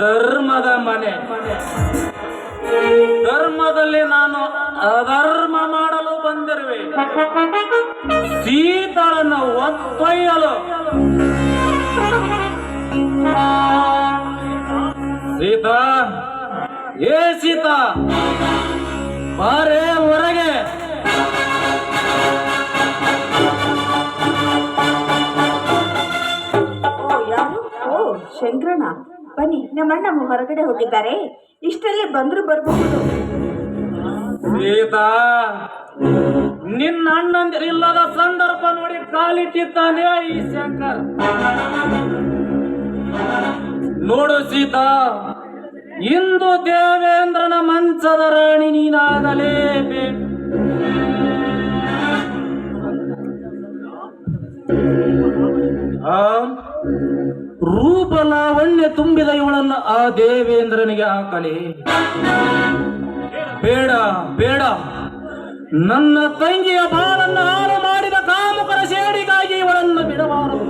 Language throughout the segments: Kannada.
ಧರ್ಮದ ಮನೆ. ಧರ್ಮದಲ್ಲಿ ನಾನು ಅಧರ್ಮ ಮಾಡಲು ಬಂದಿರುವೆ. ಸೀತಳನ್ನು ಒತ್ತೊಯ್ಯಲು. ಸೀತಾ ಏ ಸೀತಾ ಬಾರೇ ಹೊರಗೆ. ಶಂಕರಣ್ಣ. ಬನ್ನಿ, ನಮ್ಮಣ್ಣ ಹೊರಗಡೆ ಹೋಗಿದ್ದಾರೆ. ಇಷ್ಟರಲ್ಲಿ ಬಂದ್ರು ಬರಬಹುದು ಸೀತಾ, ನಿನ್ನ ಅಣ್ಣಂದಿರಿಲ್ಲದ ಸಂದರ್ಭ ನೋಡಿ ಕಾಲಿಟ್ಟಿದ್ದಾನೆ ಈ ಶಂಕರ್. ನೋಡು ಸೀತಾ, ಇಂದು ದೇವೇಂದ್ರನ ಮಂಚದ ರಾಣಿ ನೀನಾಗಲೇಬೇಕು ಆ? ರೂಪ ಲಾವಣ್ಯ ತುಂಬಿದ ಇವಳನ್ನ ಆ ದೇವೇಂದ್ರನಿಗೆ ಹಾಕಲಿ. ಬೇಡ ಬೇಡ. ನನ್ನ ತಂಗಿಯ ಬಾಳನ್ನ ಹಾಳು ಮಾಡಿದ ಕಾಮುಕರ ಸೇಡಿಗಾಗಿ ಇವಳನ್ನ ಬಿಡಬಾರದು.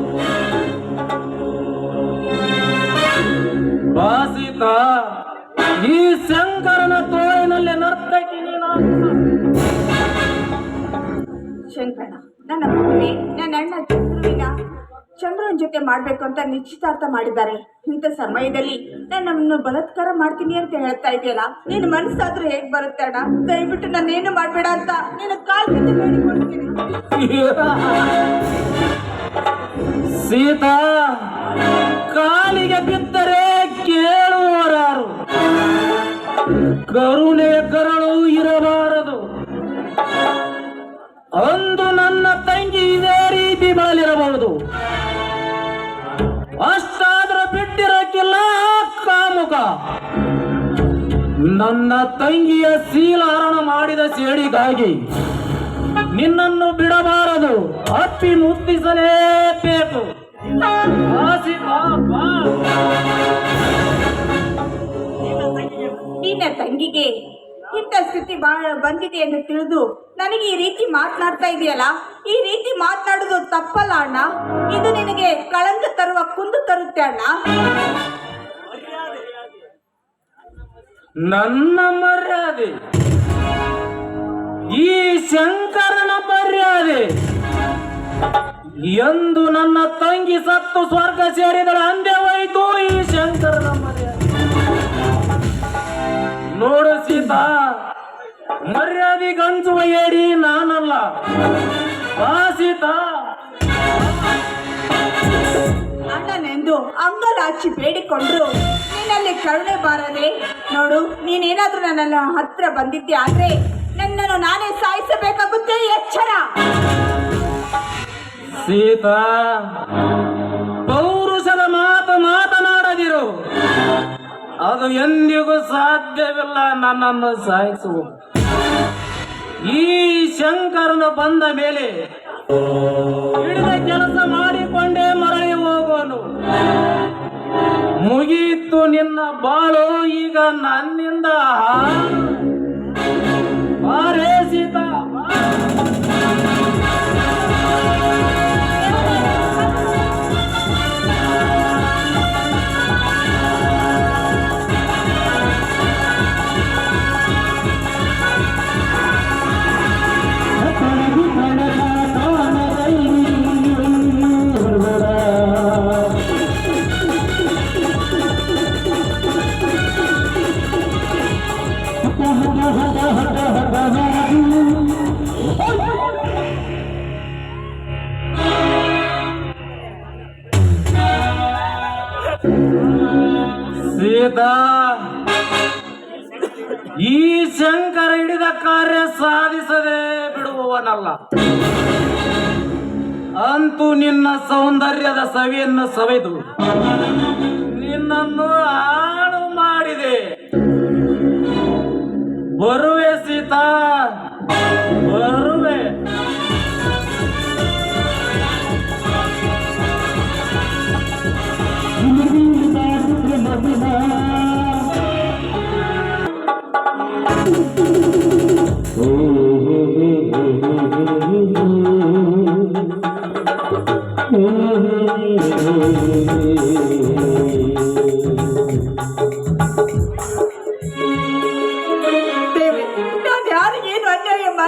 ಬಾಸಿತ, ಈ ಶಂಕರನ ತೋಳಿನಲ್ಲಿ ನರ್ತಕಿ ಶಂಕರ ನನ್ನ ನನ್ನ ಚಂದ್ರನ ಜೊತೆ ಮಾಡಬೇಕು ಅಂತ ನಿಶ್ಚಿತಾರ್ಥ ಮಾಡಿದ್ದಾರೆ. ಇಂಥ ಸಮಯದಲ್ಲಿ ನನ್ನನ್ನು ಬಲತ್ಕಾರ ಮಾಡ್ತೀನಿ ಅಂತ ಹೇಳ್ತಾ ಇದೆಯಲ್ಲ ನಿನ್ನ ಮನಸ್ಸಾದ್ರೂ ಹೇಗ್ ಬರುತ್ತೆ ಅಣ್ಣ? ದಯವಿಟ್ಟು ನಾನೇನು ಮಾಡಬೇಡ ಅಂತ ನಿನ್ನ ಕಾಲ್ ಸೀತಾ, ಕಾಲಿಗೆ ಬಿದ್ದರೆ ಕೇಳುವರಾರು ಕರುಣೆ ಕರಳು ಇರಬಾರದು. ಅಂದು ನನ್ನ ತಂಗಿ ಇದೇ ರೀತಿ ಬಾಳಿರಬಹುದು ಅಷ್ಟಾದ್ರೂ ಬಿಟ್ಟಿರಕ್ಕಿಲ್ಲ ಕಾಮುಕ. ನನ್ನ ತಂಗಿಯ ಸೀಲಾರಣ ಮಾಡಿದ ಸೇಡಿಗಾಗಿ ನಿನ್ನನ್ನು ಬಿಡಬಾರದು. ಅಪ್ಪಿ ಮುತ್ತಿಸಲೇಬೇಕು. ನಿನ್ನ ತಂಗಿಗೆ ಇಂಥ ಸ್ಥಿತಿ ಬಂದಿದೆ ಎಂದು ತಿಳಿದು ನನಗೆ ಈ ರೀತಿ ಮಾತನಾಡ್ತಾ ಇದೆಯಲ್ಲ? ಈ ರೀತಿ ಮಾತನಾಡೋದು ತಪ್ಪಲ್ಲ ಅಣ್ಣ. ಇದು ನಿನಗೆ ಕಳಂಕ ತರುವ ಕುಂದು ತರುತ್ತೆ ಅಣ್ಣ. ನನ್ನ ಮರ್ಯಾದೆ. ಈ ಶಂಕರನ ಮರ್ಯಾದೆ. ಎಂದು ನನ್ನ ತಂಗಿ ಸತ್ತು ಸ್ವರ್ಗ ಸೇರಿದಳ ಅಂದ್ಯವಾಯಿತು ಈ ಶಂಕರನ ಮರ್ಯಾದೆ. ನೋಡು ಸೀತಾ ಮರ್ಯಾದಿ ಗಂಚುವ ಏಡಿ ನಾನಲ್ಲ. ಆ ಸೀತಾ ಅಣ್ಣನೆಂದು ಅಂಗಲಾಚಿ ಬೇಡಿಕೊಂಡ್ರು. ನಿನ್ನಲ್ಲಿ ಕರುಣೆ ಬಾರದೆ. ನೋಡು ನೀನೇನಾದ್ರೂ ನನ್ನ ಹತ್ರ ಬಂದಿದ್ದೆ ಆದ್ರೆ ನನ್ನನ್ನು ನಾನೇ ಸಾಯಿಸಬೇಕಾಗುತ್ತೆ ಎಚ್ಚರ. ಸೀತಾ. ಅದು ಎಂದಿಗೂ ಸಾಧ್ಯವಿಲ್ಲ ನನ್ನನ್ನು ಸಾಯಿಸುವ ಈ ಶಂಕರನು ಬಂದ ಮೇಲೆ ಹಿಡಿದ ಕೆಲಸ ಮಾಡಿಕೊಂಡೇ ಮರಳಿ ಹೋಗುವನು. ಮುಗಿಯಿತು ನಿನ್ನ ಬಾಳು, ಈಗ ನನ್ನಿಂದ ಹಾಳು. ಕಾರ್ಯ ಸಾಧಿಸದೆ ಬಿಡುವವನಲ್ಲ. ಅಂತೂ ನಿನ್ನ ಸೌಂದರ್ಯದ ಸವಿಯನ್ನು ಸವೆದು ನಿನ್ನನ್ನು ಹಾಳು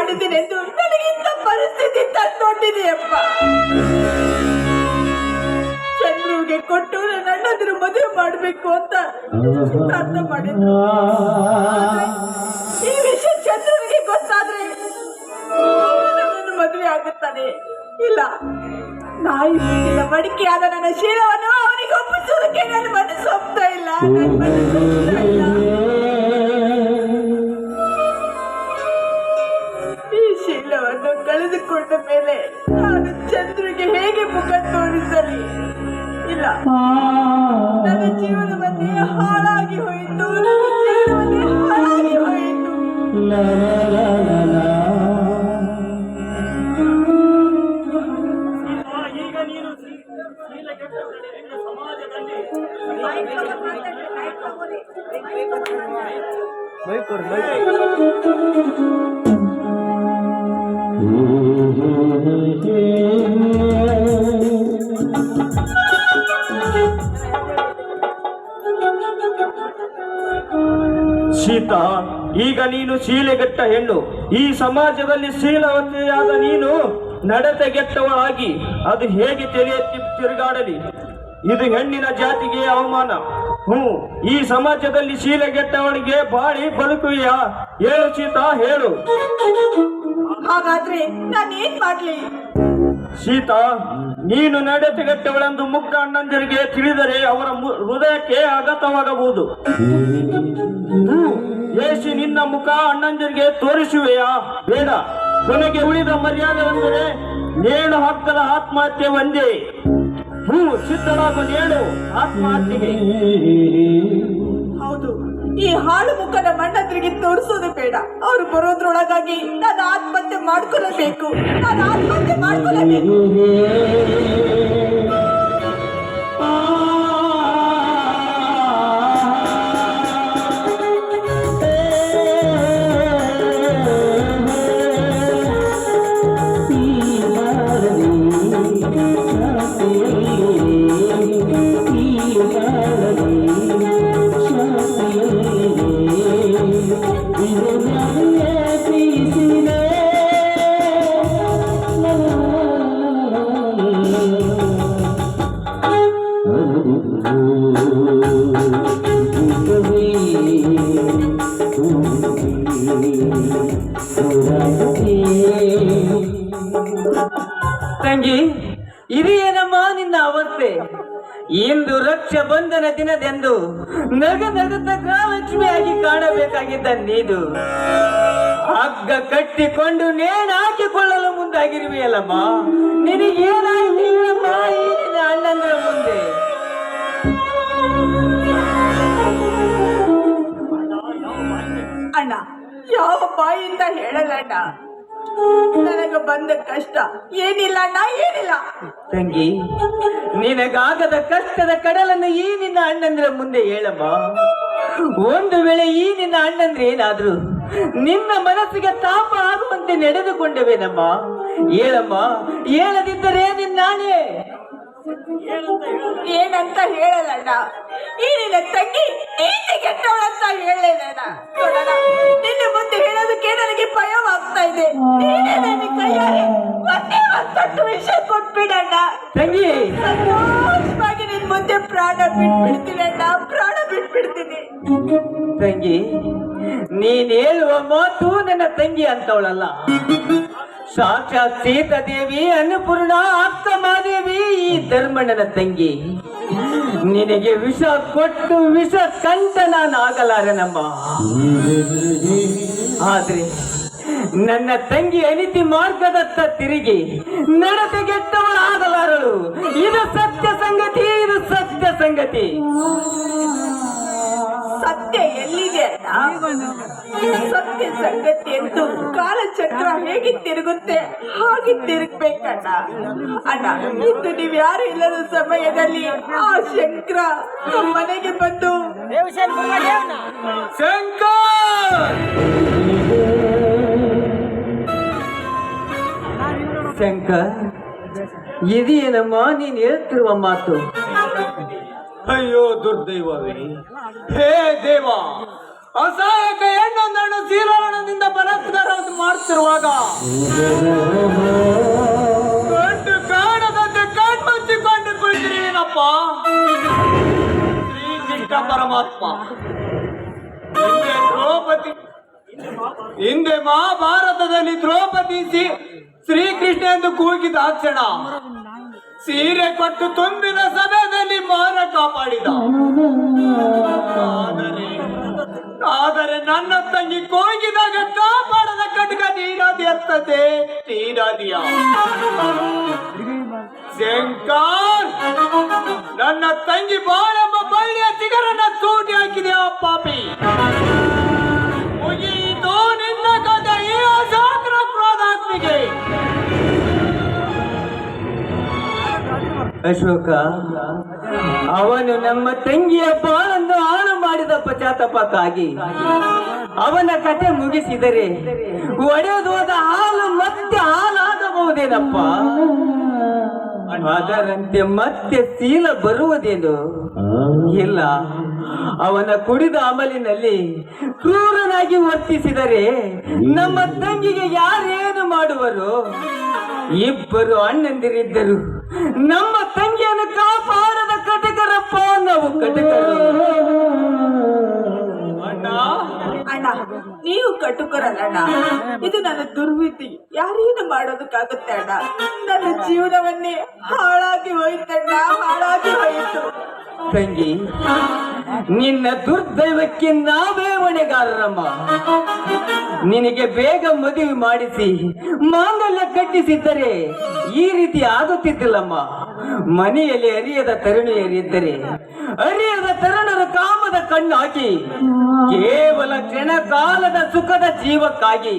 ಮಾಡಿದ್ದೀನಿ ಎಂದು ನನಗಿಂತ ಪರಿಸ್ಥಿತಿ ತಂದೊಡ್ಡಿದೆಯಪ್ಪ ಚಂದ್ರುಗೆ ಕೊಟ್ಟು ನನ್ನದಿರು ಮದುವೆ ಮಾಡಬೇಕು ಅಂತ ಅರ್ಥ ಮಾಡಿದ್ರು. ಈ ವಿಷಯ ಚಂದ್ರುವಿಗೆ ಗೊತ್ತಾದ್ರೆ ಮದುವೆ ಆಗುತ್ತಾನೆ. ಇಲ್ಲ, ನಾಯಿ ಇಲ್ಲ ಮಡಿಕೆಯಾದ ನನ್ನ ಶೀಲವನ್ನು ಅವನಿಗೆ ಒಪ್ಪಿಸೋದಕ್ಕೆ ನನ್ನ ಮನಸ್ಸು ಒಪ್ತಾ ಇಲ್ಲ. ನನ್ನ ಮನಸ್ಸು ಶೀಲವನ್ನು ಕಳೆದುಕೊಂಡ ಮೇಲೆ ನಾನು ಚಂದ್ರಿಗೆ ಹೇಗೆ ಮುಖ ತೋರಿಸಲಿ? ಇಲ್ಲ. ನನ್ನ ಜೀವನವನ್ನೇ ಹಾಳಾಗಿ ಹೋಯಿತು. ನನ್ನ ಜೀವನವನ್ನೇ ಹಾಳಾಗಿ ಹೋಯಿತು. ಈಗ ನೀನು ಸಮಾಜದಲ್ಲಿ ಸೀತಾ ಈಗ ನೀನು ಶೀಲೆಗೆಟ್ಟ ಹೆಣ್ಣು. ಈ ಸಮಾಜದಲ್ಲಿ ಶೀಲವತೆಯಾದ ನೀನು ನಡತೆಗೆಟ್ಟವಳಾಗಿ. ಅದು ಹೇಗೆ ತೆರೆಯ ತಿರುಗಾಡಲಿ? ಇದು ಹೆಣ್ಣಿನ ಜಾತಿಗೆ ಅವಮಾನ. ಹ್ಞೂ ಈ ಸಮಾಜದಲ್ಲಿ ಶೀಲೆಗೆಟ್ಟವಳಿಗೆ ಬಾಳಿ ಬದುಕುವೆಯಾ. ಹೇಳು ಸೀತಾ ಹೇಳು. ಹಾಗಾದ್ರೆ ನಾನು ಏನ್ ಮಾಡ್ಲಿ? ಸೀತಾ ನೀನು ನಡೆತೆಗೆಟ್ಟವಳೆಂದು ಮುಗ್ಧ ಅಣ್ಣಂದಿರಿಗೆ ತಿಳಿದರೆ ಅವರ ಹೃದಯಕ್ಕೆ ಆಘಾತವಾಗಬಹುದು ಏಸಿ ನಿನ್ನ ಮುಖ ಅಣ್ಣಂದಿರಿಗೆ ತೋರಿಸುವೆಯಾ? ಬೇಡ. ಕೊನೆಗೆ ಉಳಿದ ಮರ್ಯಾದೆವೆಂದರೆ ನೇಣು ಹಕ್ಕದ ಆತ್ಮಹತ್ಯೆ ಒಂದೇ. ಹೂ, ಸಿದ್ಧರಾಗು ನೇಣು ಆತ್ಮಹತ್ಯೆಗೆ. ಹೌದು, ಈ ಹಾಳು ಮುಖದ ಮಣ್ಣಂದ್ರಿಗೆ ತೋರಿಸೋದು ಬೇಡ. ಅವ್ರು ಬರೋದ್ರೊಳಗಾಗಿ ನಾನು ಆತ್ಮಹತ್ಯೆ ಮಾಡ್ಕೊಳ್ಳಬೇಕು. ನಾನು ಆತ್ಮಹತ್ಯೆ ಮಾಡ್ಕೊಳ್ಳಬೇಕು. ಇಂದು ರಕ್ಷ ಬಂಧನ ದಿನದೆಂದು ನಗ ನಗದ ಗೃಹಲಕ್ಷ್ಮಿಯಾಗಿ ಕಾಣಬೇಕಾಗಿದ್ದ ನೀನು. ಹಗ್ಗ ಕಟ್ಟಿಕೊಂಡು ನೇಣು ಹಾಕಿಕೊಳ್ಳಲು ಮುಂದಾಗಿರುವೆಯಲ್ಲಮ್ಮ? ನಿನಗೇನಾಯ್ತು ಅಣ್ಣಂದ್ರ ಮುಂದೆ. ಅಣ್ಣ, ಯಾವ ಬಾಯಿಂದ ಹೇಳಲಣ್ಣ ನನಗ ಬಂದ ಕಷ್ಟ ಏನಿಲ್ಲ ಅಣ್ಣ ಏನಿಲ್ಲ. ತಂಗಿ ನಿನಗಾಗದ ಕಷ್ಟದ ಕಡಲನ್ನು ಈ ನಿನ್ನ ಅಣ್ಣಂದ್ರ ಮುಂದೆ ಹೇಳಮ್ಮ. ಒಂದು ವೇಳೆ ಈ ನಿನ್ನ ಅಣ್ಣಂದ್ರೆ ಏನಾದ್ರು ನಿನ್ನ ಮನಸ್ಸಿಗೆ ತಾಪ ಆಗುವಂತೆ ನಡೆದುಕೊಂಡವೇನಮ್ಮ? ಹೇಳಮ್ಮ ಹೇಳದಿದ್ದರೆ ನಿನ್ನಾಣೆ ಏನಂತ ಹೇಳಲ್ಲಣ್ಣ ಈ ನಿನ್ನ ತಂಗಿ ಏಕೆ ಕೆಟ್ಟವಳಂತ ಹೇಳಲ್ಲ ನಿನ್ನ ಮುಂದೆ ಹೇಳೋದಕ್ಕೆ ನನಗೆ ಭಯವಾಗ್ತಾ ಇದೆ ನೀನೇ ನನ್ನ ಕೈಯಾರೆ ಒಂದೇ ಒಂದೊಟ್ಟು ವಿಷಯ ಕೊಟ್ಬಿಡಣ್ಣ. ತಂಗಿ. ಸಂತೋಷವಾಗಿ ನಿನ್ ಮುಂದೆ ಪ್ರಾಣ ಬಿಟ್ಬಿಡ್ತೀನಿ ಅಣ್ಣ. ಪ್ರಾಣ ಬಿಟ್ಬಿಡ್ತೀನಿ. ತಂಗಿ ನೀನ್ ಹೇಳುವ ಮಾತು ನನ್ನ ತಂಗಿ ಅಂತವಳಲ್ಲ. ಸಾಕ್ಷಾತ್ ಸೀತಾದೇವಿ ಅನ್ನಪೂರ್ಣ ಅಕ್ಕಮಾದೇವಿ ಈ ಧರ್ಮಣ್ಣನ ತಂಗಿ. ನಿನಗೆ ವಿಷ ಕೊಟ್ಟು ವಿಷ ಕಂಟ ನಾನು ಆಗಲಾರನಮ್ಮ ಆದ್ರೆ ನನ್ನ ತಂಗಿ ಅನಿತಿ ಮಾರ್ಗದತ್ತ ತಿರುಗಿ ನಡತೆಗೆಟ್ಟವಳಾಗಲಾರಳು. ಇದು ಸತ್ಯ ಸಂಗತಿ ಇದು ಸತ್ಯ ಸಂಗತಿ. ಸತ್ಯ ಎಲ್ಲಿದೆ ಅಣ್ಣ ಸತ್ಯ ಸಂಗತಿ ಎಂದು ಕಾಲಚಕ್ರ ಹೇಗೆ ತಿರುಗುತ್ತೆ? ಹಾಗೆ ತಿರುಗ್ಬೇಕಣ್ಣ. ಅಣ್ಣ ಇದು ನೀವು ಯಾರು ಇಲ್ಲದ ಸಮಯದಲ್ಲಿ ಆ ಶಂಕರ ಮನೆಗೆ ಬಂದು ಶಂಕರ್! ಶಂಕರ್ ಇದೇನಮ್ಮ ನೀನು ಹೇಳ್ತಿರುವ ಮಾತು. ಅಯ್ಯೋ ದುರ್ದೈವವೇ. ಹೇ ದೇವ ಅಸಹಾಯಕ ಹೆಣ್ಣೊಂದನ್ನು ಜೀರಾವಣದಿಂದ ಬಲಾತ್ಕಾರ ಮಾಡ್ತಿರುವಾಗ ಕಂಡು ಕಾಣದಂತೆ ಕಣ್ಮುಚ್ಚಿಕೊಂಡು ಕುಳಿತಿರುವೇನಪ್ಪ. ಶ್ರೀ ಕೃಷ್ಣ ಪರಮಾತ್ಮ. ಹಿಂದೆ ದ್ರೌಪದಿ, ಹಿಂದೆ ಮಹಾಭಾರತದಲ್ಲಿ ದ್ರೌಪದಿ ಶ್ರೀಕೃಷ್ಣ ಎಂದು ಕೂಗಿದ ಕ್ಷಣ ಸೀರೆ ಕೊಟ್ಟು ತುಂಬಿದ ಸಮಯದಲ್ಲಿ ಮಾನ ಕಾಪಾಡಿದ. ಆದರೆ ನನ್ನ ತಂಗಿ ಕೂಗಿದಾಗ ಕಾಪಾಡದ ಕಟಕ ನೀರಾದಿ ಅತ್ತದೆ ನೀರಾದಿಯ? ನನ್ನ ತಂಗಿ ಬಾಳೆಂಬ ಬಳ್ಳಿಯ ಚಿಗರನ್ನ ಸೂಟಿ ಅಶೋಕ, ಅವನು ನಮ್ಮ ತಂಗಿಯ ಬಾಳನ್ನು ಹಾಳು ಮಾಡಿದ ಪಶ್ಚಾತ್ತಾಪಕ್ಕಾಗಿ ಅವನ ಕತೆ ಮುಗಿಸಿದರೆ ಒಡೆದೋದ ಹಾಲು ಮತ್ತೆ ಹಾಲಾಗಬಹುದೇನಪ್ಪ ಅದರಂತೆ ಮತ್ತೆ ಸೀಲ ಬರುವುದೇನು? ಇಲ್ಲ. ಅವನ ಕುಡಿದ ಅಮಲಿನಲ್ಲಿ ಕ್ರೂರನಾಗಿ ವರ್ತಿಸಿದರೆ ನಮ್ಮ ತಂಗಿಗೆ ಯಾರೇನು ಮಾಡುವರು? ಇಬ್ಬರು ಅಣ್ಣಂದಿರಿದ್ದರು. ನಮ್ಮ ತಂಗಿಯನ್ನು ಕಾಪಾಡದ ಕಟಕರಪ್ಪ ನಾವು ಕಟಕರು. ಅಣ್ಣ. ಅಣ್ಣ ನೀವು ಕಟುಕರಲ್ಲಣ್ಣ ಇದು ನನ್ನ ದುರ್ವಿಧಿ. ಯಾರೇನು ಮಾಡೋದಕ್ಕಾಗುತ್ತೆ ಅಣ್ಣ? ನನ್ನ ಜೀವನವನ್ನೇ ಹಾಳಾಗಿ ಹೋಯ್ತಣ್ಣ ಹಾಳಾಗಿ ಹೋಯಿತು. ತಂಗಿ ನಿನ್ನ ದುರ್ದೈವಕ್ಕೆ ನಾವೇ ಹೊಣೆಗಾರರಮ್ಮ ನಿನಗೆ ಬೇಗ ಮದುವೆ ಮಾಡಿಸಿ, ಮಾಂಗಲ್ಯ ಕಟ್ಟಿಸಿದ್ದರೆ ಈ ರೀತಿ ಆಗುತ್ತಿದ್ದಿಲ್ಲಮ್ಮ. ಮನೆಯಲ್ಲಿ ಅರಿಯದ ತರುಣಿಯರಿದ್ದರೆ, ಅರಿಯದ ತರುಣರು ಕಾಮದ ಕಣ್ಣು ಹಾಕಿ ಕೇವಲ ಕ್ಷಣ ಕಾಲದ ಸುಖದ ಜೀವಕ್ಕಾಗಿ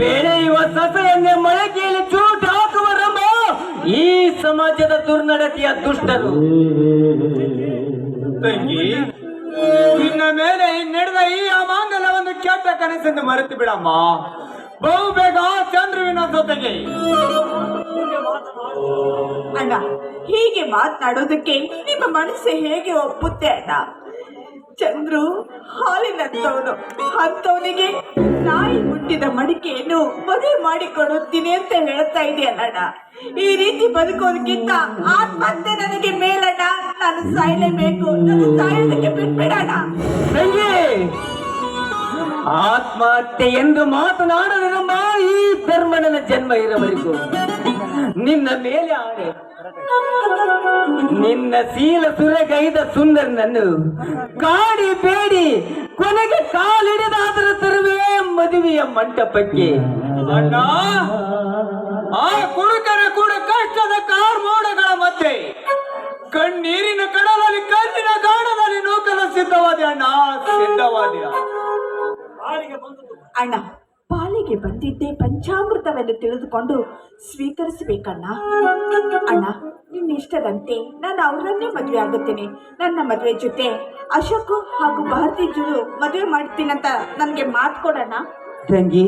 ಬೆಳೆಯುವ ಸಸೆಯನ್ನೇ ಮೊಳಕೆಯಲ್ಲಿ ಚೂಟ್ ಹಾಕುವರಮ್ಮ ಈ ಸಮಾಜದ ದುರ್ನಡತೆಯ ದುಷ್ಟರು. ತಂಗಿ, ನಿನ್ನ ಮೇಲೆ ನಡೆದ ಈ ಅಮಾಂಗಲ್ಯವನ್ನು ಕೆಟ್ಟ ಕನಸನ್ನು ಮರೆತು ಬಿಡಮ್ಮ. ಬಹು ಬೇಗ ಚಂದ್ರುವಿನ ಜೊತೆಗೆ. ಅಣ್ಣ, ಹೀಗೆ ಮಾತನಾಡೋದಕ್ಕೆ ನಿಮ್ಮ ಮನಸ್ಸು ಹೇಗೆ ಒಪ್ಪುತ್ತೆ ಅಣ್ಣ? ಚಂದ್ರು ಹಾಲಿನಂತವನು. ಅಂತವನಿಗೆ ನಾಯಿ ಮುಟ್ಟಿದ ಮಡಿಕೆಯನ್ನು ಮದುವೆ ಮಾಡಿಕೊಡುತ್ತೀನಿ ಅಂತ ಹೇಳ್ತಾ ಇದೆಯಲ್ಲಣ್ಣ ಈ ರೀತಿ ಬದುಕೋದಕ್ಕಿಂತ ಆತ್ಮಹತ್ಯೆ ನನಗೆ ಮೇಲಣ್ಣ. ನಾನು ಸಾಯಲೇಬೇಕು. ನಾನು ಸಾಯೋದಕ್ಕೆ ಬಿಟ್ಬಿಡೋಣ ಆತ್ಮಹತ್ಯೆ ಎಂದು ಮಾತನಾಡಲಿರಮ್ಮ ಈ ಧರ್ಮನ ಜನ್ಮ ಇರಬೇಕು ನಿನ್ನ ಮೇಲೆ ಆಣೆ ನಿನ್ನ ಸೀಲ ಸುರಗೈದ ಸುಂದರ ನನ್ನು ಕಾಡಿ ಬೇಡಿ ಕೊನೆಗೆ ಕಾಲಿಡಿದಾದರ ತರುವೆ ಮದುವೆಯ ಮಂಟಪಕ್ಕೆ. ಅಣ್ಣ ಆ ಕುಡುಕನ ಕೂಡ ಕಷ್ಟದ ಕಾರ್ಮೋಡಗಳ ಮಧ್ಯೆ ಕಣ್ಣೀರಿನ ಕಡಲಲ್ಲಿ ಕಣ್ಣಿನ ಗಾಣದಲ್ಲಿ ನೂಕಲು ಸಿದ್ಧವಾದ ಅಣ್ಣ ಸಿದ್ಧವಾದ ಅಣ್ಣ ಬಂದಿದ್ದೆ ಪಂಚಾಮೃತವೆಂದು ತಿಳಿದುಕೊಂಡು ಸ್ವೀಕರಿಸಬೇಕಣ್ಣ. ಅಣ್ಣ ನಿನ್ನ ಇಷ್ಟದಂತೆ ನಾನು ಅವರನ್ನೇ ಮದುವೆ ಆಗುತ್ತೇನೆ. ನನ್ನ ಮದುವೆ ಜೊತೆ ಅಶೋಕ್ ಹಾಗೂ ಭಾರತಿ ಜುಳು ಮದುವೆ ಮಾಡ್ತೀನಂತ ನನಗೆ ಮಾತು ಕೊಡೋಣ ತಂಗಿ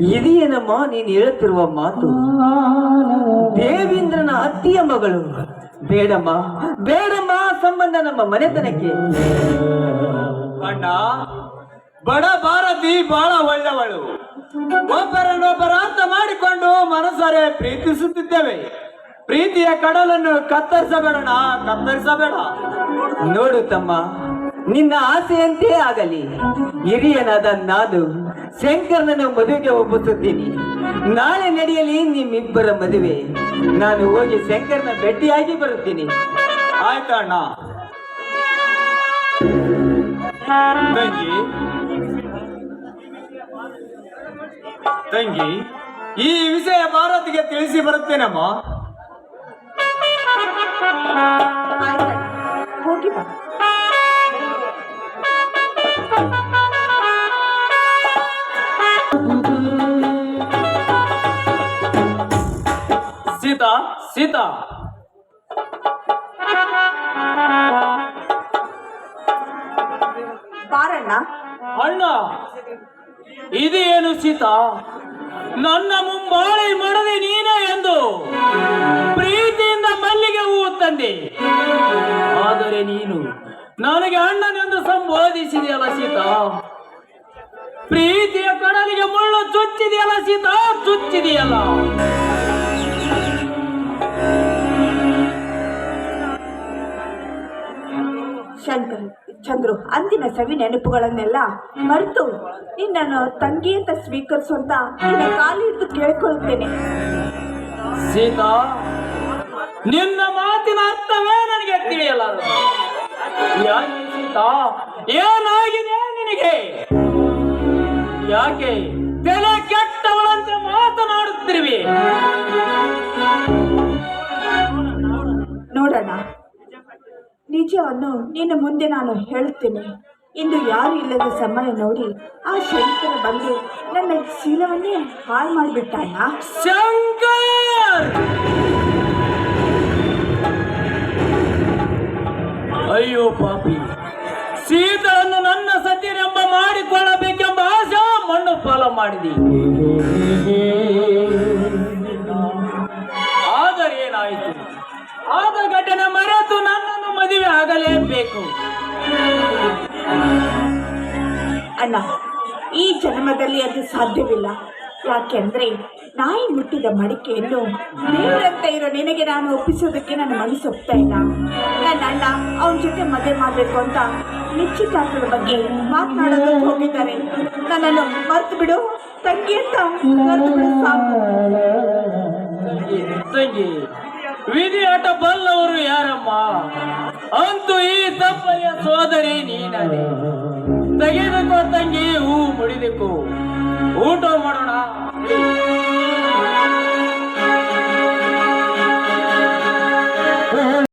ಇದೇನಮ್ಮ ನೀನು ಹೇಳುತ್ತಿರುವ ಮಾತು? ದೇವೇಂದ್ರನ ಅತ್ತಿಯ ಮಗಳು. ಬೇಡಮ್ಮ ಬೇಡಮ್ಮ ಸಂಬಂಧ ನಮ್ಮ ಮನೆತನಕ್ಕೆ. ಅಣ್ಣ ಬಡ ಭಾರತಿ ಬಹಳ ಒಳ್ಳೆವಳು. ಒಬ್ಬರನ್ನೊಬ್ಬರ ಅಂತ ಮಾಡಿಕೊಂಡು ಮನಸ್ಸರೆ ಪ್ರೀತಿಸುತ್ತಿದ್ದೇವೆ. ಪ್ರೀತಿಯ ಕಡಲನ್ನು ಕತ್ತರಿಸಬೇಡಣ ಕತ್ತರಿಸಬೇಡ. ನೋಡು ತಮ್ಮ, ನಿನ್ನ ಆಸೆಯಂತೆ ಆಗಲಿ. ಹಿರಿಯನಾದ ನಾನು ಶಂಕರನನ್ನು ಮದುವೆಗೆ ಒಪ್ಪಿಸುತ್ತೀನಿ. ನಾಳೆ ನಡೆಯಲಿ ನಿಮ್ಮಿಬ್ಬರ ಮದುವೆ. ನಾನು ಹೋಗಿ ಶಂಕರನ ಭೇಟಿಯಾಗಿ ಬರುತ್ತೀನಿ. ಆಯ್ತು ಅಣ್ಣ ತಂಗಿ ಈ ವಿಷಯ ಭಾರತಿಗೆ ತಿಳಿಸಿ ಬರುತ್ತೇನಮ್ಮ? ಹೋಗಿ ಬಾ. ಸೀತಾ ಸೀತಾ. ಬಾರಣ್ಣ. ಅಣ್ಣ. ಇದೇನು ಸೀತಾ? ನನ್ನ ಮುಂಬಾಳಿ ಮಾಡದೆ ನೀನೇ ಎಂದು ಪ್ರೀತಿಯಿಂದ ಮಲ್ಲಿಗೆ ಹೂವು ತಂದೆ. ಆದರೆ ನೀನು ನನಗೆ ಅಣ್ಣನೆಂದು ಸಂಬೋಧಿಸಿದೆಯಲ್ಲ ಸೀತಾ? ಪ್ರೀತಿಯ ಕಡಲಿಗೆ ಮುಳ್ಳು ಚುಚ್ಚಿದೆಯಲ್ಲ ಸೀತಾ? ಚುಚ್ಚಿದೆಯಲ್ಲ. ಶಂಕರ್ ಚಂದ್ರು ಅಂದಿನ ಸವಿ ನೆನಪುಗಳನ್ನೆಲ್ಲ ಮರೆತು ನಿನ್ನನ್ನು ತಂಗಿ ಅಂತ ಸ್ವೀಕರಿಸುವಂತ ನಿನ್ನ ಕಾಲು ಹಿಡಿದು ಕೇಳ್ಕೊಳ್ಳುತ್ತೇನೆ. ಸೀತಾ ನಿನ್ನ ಮಾತಿನ ಅರ್ಥವೇ ನನಗೆ ತಿಳಿಯಲ್ಲ ಸೀತಾ? ಏನಾಗಿದೆ ನಿನಗೆ? ಯಾಕೆ ತಲೆ ಕೆಟ್ಟವಳಂತೆ ಮಾತನಾಡುತ್ತಿರುವೆ? ನೋಡೋಣ. ನಿಜವನ್ನು ನಿನ್ನ ಮುಂದೆ ನಾನು ಹೇಳುತ್ತೇನೆ ಇಂದು ಯಾರು ಇಲ್ಲದ ಸಮಯ ನೋಡಿ, ಆ ಶಂಕರ ಬಂದು ನನ್ನ ಶೀಲವನ್ನೇ ಹಾಳು ಮಾಡಿಬಿಟ್ಟಾನ? ಶಂಕರ್! ಅಯ್ಯೋ ಪಾಪಿ ಸೀತನ್ನು ನನ್ನ ಸತ್ಯನೆಂಬ ಮಾಡಿಕೊಳ್ಳಬೇಕೆಂಬ ಆಶಾ ಮಣ್ಣು ಫಾಲೋ ಮಾಡಿದಿ. ಆಗಲೇಬೇಕು ಅಣ್ಣ ಈ ಜನ್ಮದಲ್ಲಿ ಅದು ಸಾಧ್ಯವಿಲ್ಲ. ಯಾಕೆಂದ್ರೆ ನಾಯಿ ಮುಟ್ಟಿದ ಮಡಿಕೆಯನ್ನು ದೇವರಂತ ಇರೋ ನಿನಗೆ ನಾನು ಒಪ್ಪಿಸೋದಕ್ಕೆ ನನ್ನ ಮನಸ್ಸು ಒಪ್ತಾ ಇಲ್ಲ. ನನ್ನ ಅಣ್ಣ ಅವನ ಜೊತೆ ಮದುವೆ ಮಾಡಬೇಕು ಅಂತ ನಿಶ್ಚಿತಾರ್ಥದ ಬಗ್ಗೆ ಮಾತನಾಡೋದಕ್ಕೆ ಹೋಗಿದ್ದಾರೆ. ನನ್ನನ್ನು ಮರ್ತು ಬಿಡು. ತಂಗಿ ಅಂತ ಮರ್ತು ಬಿಡು, ಸಾಕು. ತಂಗಿ, ವಿಧಿ ಆಟ ಬಲ್ಲವರು ಯಾರಮ್ಮ? ಅಂತೂ ಈ ತಪ್ಪಯ್ಯ ಸೋದರಿ ನೀನೇ ತೆಗೆದುಕೋ ತಂಗಿ ಹೂ ಮುಡಿಬೇಕು ಊಟ ಮಾಡೋಣ.